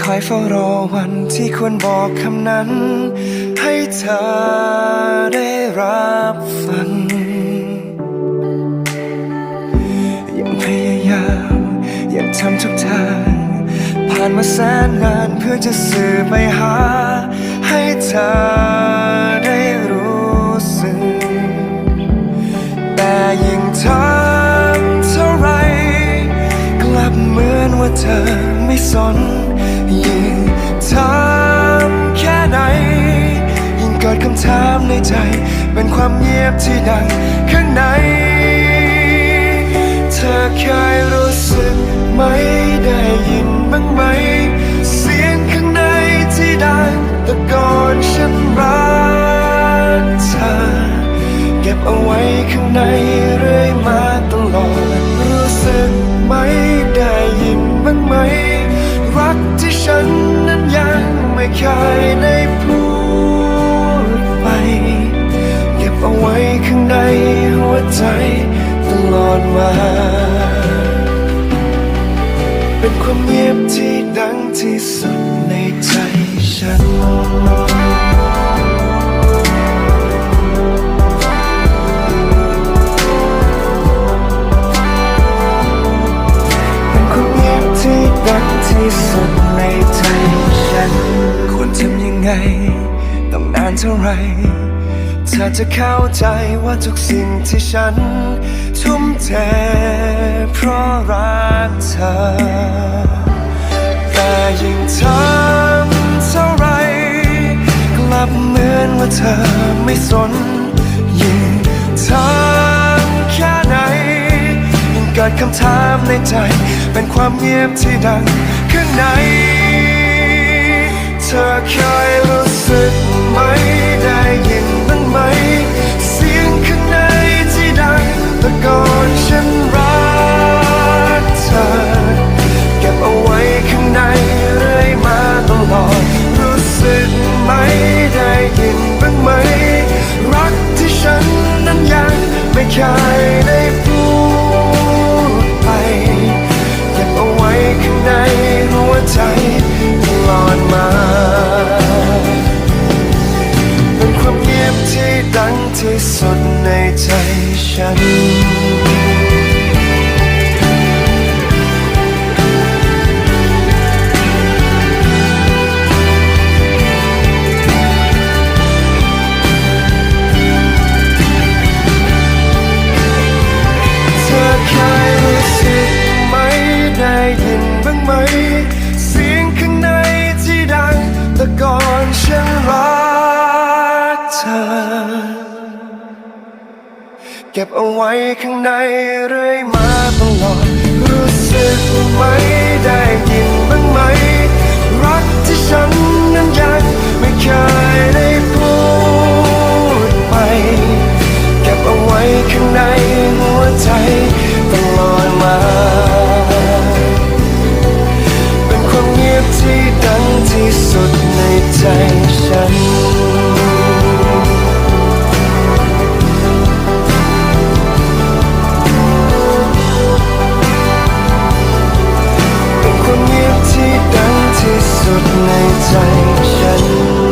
คอยเฝ้ารอวันที่ควรบอกคำนั้น ให้เธอได้รับฟัง ยังพยายาม ยังทำทุกทาง ผ่านมาแสนนานเพื่อจะสื่อไปหา ให้เธอ ใจ เป็นความเงียบที่ดังข้างใน เธอเคยรู้สึกไหมได้ยินบ้างไหม เสียงข้างในที่ดังตะโกนฉันรักเธอ เก็บเอาไว้ข้างในเรื่อยมา ใจตลอดมา เป็นความเงียบที่ดังที่สุดในใจฉันเป็นความเงียบที่ดังที่สุดในใจฉันควรทำยังไง ต้องนานเท่าไหรเธอจะเข้าใจว่าทุกสิ่งที่ฉัน ทุ่มเทเพราะรักเธอ แต่ยิ่งทำเท่าไร กลับเหมือนว่าเธอไม่สน ยิ่งทำแค่ไหน ยิ่งเกิดคำถามในใจ เป็นความเงียบที่ดังข้างใน เธอเคยรู้สึกไหม ไม่เคยได้พูดไปเก็บเอาไว้ข้างในหัวใจตลอดมาเป็นความเงียบที่ดังที่สุดในใจฉัน เก็บเอาไว้ข้างในเรื่อยมาตลอด สุดในใจฉัน